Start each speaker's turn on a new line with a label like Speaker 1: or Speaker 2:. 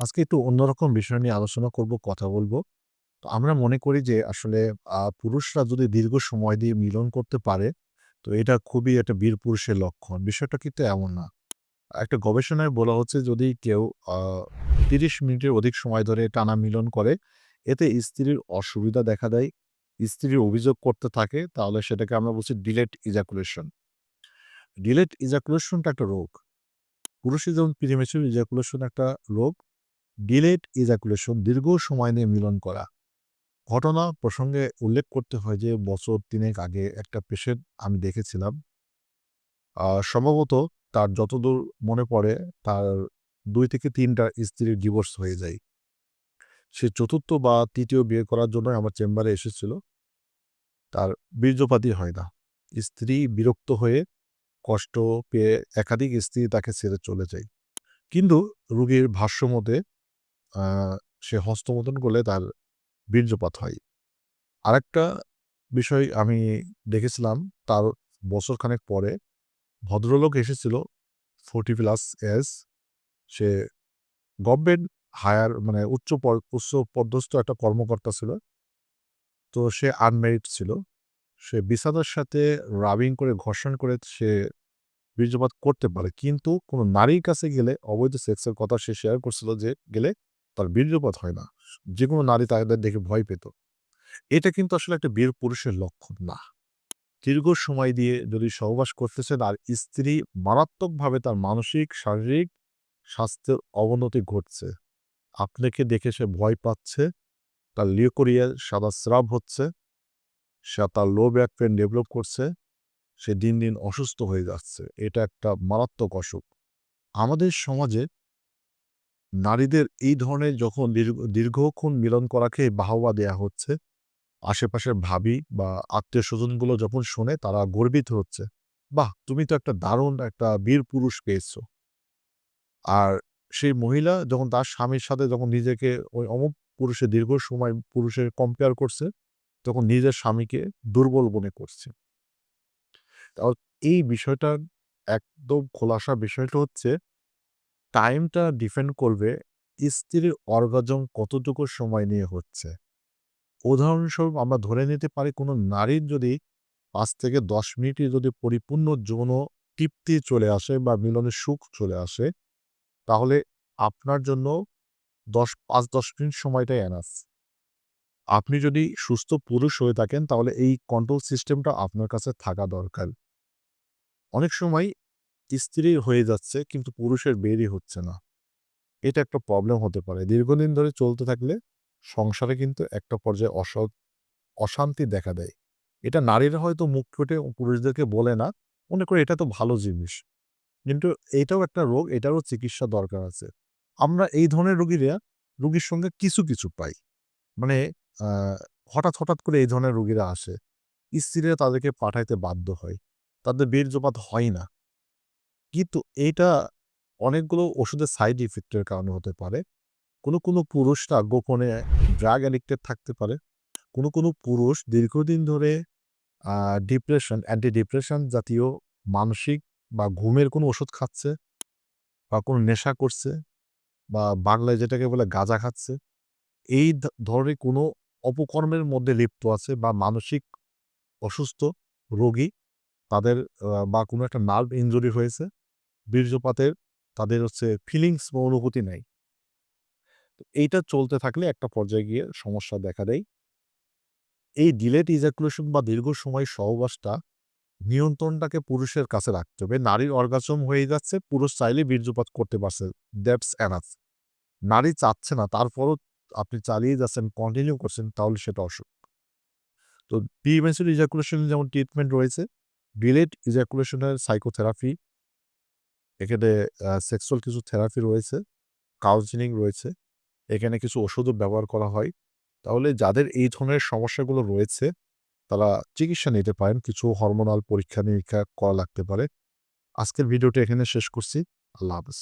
Speaker 1: আজকে একটু অন্যরকম বিষয় নিয়ে আলোচনা করব, কথা বলব তো আমরা মনে করি যে আসলে পুরুষরা যদি দীর্ঘ সময় দিয়ে মিলন করতে পারে, তো এটা খুবই একটা বীর পুরুষের লক্ষণ। বিষয়টা কিন্তু এমন না। একটা গবেষণায় বলা হচ্ছে যদি কেউ তিরিশ মিনিটের অধিক সময় ধরে টানা মিলন করে, এতে স্ত্রীর অসুবিধা দেখা দেয়, স্ত্রী অভিযোগ করতে থাকে, তাহলে সেটাকে আমরা বলছি ডিলেট ইজাকুলেশন। ডিলেট ইজাকুলেশনটা একটা রোগ। পুরুষের যেমন প্রিমেচুর ইজাকুলেশন একটা রোগ, ডিলেট ইজাকুলেশন দীর্ঘ সময় নিয়ে মিলন করা। ঘটনা প্রসঙ্গে উল্লেখ করতে হয় যে বছর তিনেক আগে একটা পেশেন্ট আমি দেখেছিলাম। সম্ভবত তার যতদূর মনে পড়ে তার দুই থেকে তিনটা স্ত্রীর ডিভোর্স হয়ে যায়। সে চতুর্থ বা তৃতীয় বিয়ে করার জন্যই আমার চেম্বারে এসেছিল। তার বীর্যপাতই হয় না। স্ত্রী বিরক্ত হয়ে, কষ্ট পেয়ে একাধিক স্ত্রী তাকে ছেড়ে চলে যায়। কিন্তু রুগীর ভাষ্যমতে সে হস্তমৈথুন করলে তার বীর্যপাত হয়। আরেকটা বিষয় আমি দেখেছিলাম তার বছরখানেক পরে ভদ্রলোক এসেছিল 40 প্লাস এস সে গভর্নমেন্ট হায়ার মানে উচ্চ উচ্চ পদস্থ একটা কর্মকর্তা ছিল। তো সে আনমেরিড ছিল। সে বিছানার সাথে রাবিং করে, ঘর্ষণ করে সে বীর্যপাত করতে পারে। কিন্তু কোনো নারীর কাছে গেলে অবৈধ সেক্সের কথা সে শেয়ার করছিল যে গেলে তার বীর্যপাত হয় না। যেকোনো নারী তাদের দেখে ভয় পেত। এটা কিন্তু আসলে একটা বীর পুরুষের লক্ষণ না। দীর্ঘ সময় দিয়ে যদি সহবাস করতেছেন আর স্ত্রী মারাত্মকভাবে তার মানসিক, শারীরিক স্বাস্থ্যের অবনতি ঘটছে। আপনাকে দেখে সে ভয় পাচ্ছে, তার লিউকোরিয়ার সাদা স্রাব হচ্ছে, সে তার লো ব্যাক পেইন ডেভেলপ করছে, সে দিন, দিন অসুস্থ হয়ে যাচ্ছে। এটা একটা মারাত্মক অসুখ। আমাদের সমাজে নারীদের এই ধরনের যখন দীর্ঘ দীর্ঘক্ষণ মিলন করাকে বাহবা দেয়া হচ্ছে, আশেপাশের ভাবি বা আত্মীয়স্বজনগুলো যখন শোনে তারা গর্বিত হচ্ছে। বাহ! তুমি তো একটা দারুণ একটা বীর পুরুষ পেয়েছ। আর সেই মহিলা যখন তার স্বামীর সাথে যখন নিজেকে ওই অমুক পুরুষের দীর্ঘ সময় পুরুষের কম্পেয়ার করছে, তখন নিজের স্বামীকে দুর্বল মনে করছে। এই বিষয়টার একদম খোলাসা বিষয়টা হচ্ছে টাইমটা ডিপেন্ড করবে স্ত্রীর অর্গাজম কতটুকু সময় নিয়ে হচ্ছে। উদাহরণস্বরূপ আমরা ধরে নিতে পারি কোনো নারীর যদি পাঁচ থেকে ১০ মিনিটই যদি পরিপূর্ণ যৌন তৃপ্তি চলে আসে বা মিলনের সুখ চলে আসে, তাহলে আপনার জন্য দশ পাঁচ দশ মিনিট সময়টাই এনাফ। আপনি যদি সুস্থ পুরুষ হয়ে থাকেন তাহলে এই কন্ট্রোল সিস্টেমটা আপনার কাছে থাকা দরকার। অনেক সময় স্ত্রীর হয়ে যাচ্ছে কিন্তু পুরুষের বেরই হচ্ছে না। এটা একটা প্রবলেম হতে পারে। দীর্ঘদিন ধরে চলতে থাকলে সংসারে কিন্তু একটা পর্যায়ে অস অশান্তি দেখা দেয়। এটা নারীরা হয়তো মুখ ফুটে পুরুষদেরকে বলে না। মনে করে এটা তো ভালো জিনিস। কিন্তু এটাও একটা রোগ, এটারও চিকিৎসা দরকার আছে। আমরা এই ধরনের রোগীরা রোগীর সঙ্গে কিছু, কিছু পাই। মানে হঠাৎ, হঠাৎ করে এই ধরনের রোগীরা আসে। স্ত্রীরা তাদেরকে পাঠাইতে বাধ্য হয়। তাদের বীর্যপাত হয় না। কিন্তু এটা অনেকগুলো ওষুধের সাইড ইফেক্ট এর কারণে হতে পারে। কোনো, কোনো পুরুষরা গোপনে ড্রাগ অ্যাডিক্টেড থাকতে পারে। কোনো, কোনো পুরুষ দীর্ঘদিন ধরে ডিপ্রেশন, অ্যান্টি ডিপ্রেশন জাতীয় মানসিক বা ঘুমের কোনো ওষুধ খাচ্ছে বা কোনো নেশা করছে বা বাংলায় যেটাকে বলে গাঁজা খাচ্ছে। এই ধরনের কোনো অপকর্মের মধ্যে লিপ্ত আছে বা মানসিক অসুস্থ রোগী তাদের বা কোনো একটা নার্ভ ইনজুরি হয়েছে। বীর্যপাতের তাদের হচ্ছে ফিলিংস বা অনুভূতি নাই। এইটা চলতে থাকলে একটা পর্যায়ে গিয়ে সমস্যা দেখা দেয়। এই ডিলেট ইজাকুলেশন বা দীর্ঘ সময় সহবাসটা নিয়ন্ত্রণটাকে পুরুষের কাছে রাখতে হবে। নারীর অর্গাজম হয়ে যাচ্ছে, পুরুষ চাইলে বীর্যপাত করতে পারছে। That's enough. নারী চাচ্ছে না তারপরও আপনি চালিয়ে যাচ্ছেন, কন্টিনিউ করছেন তাহলে সেটা অসুখ। তো প্রিমেচুর ইজাকুলেশন যেমন ট্রিটমেন্ট রয়েছে, ডিলেট ইজাকুলেশন এর সাইকোথেরাপি এখানে সেক্সুয়াল কিছু থেরাপি রয়েছে, কাউন্সেলিং রয়েছে। এখানে কিছু ওষুধও ব্যবহার করা হয়। তাহলে যাদের এই ধরনের সমস্যাগুলো রয়েছে, তারা চিকিৎসা নিতে পারেন। কিছু হরমোনাল পরীক্ষা-নিরীক্ষা করা লাগতে পারে। আজকের ভিডিওটি এখানে শেষ করছি। আল্লাহ হাফেজ।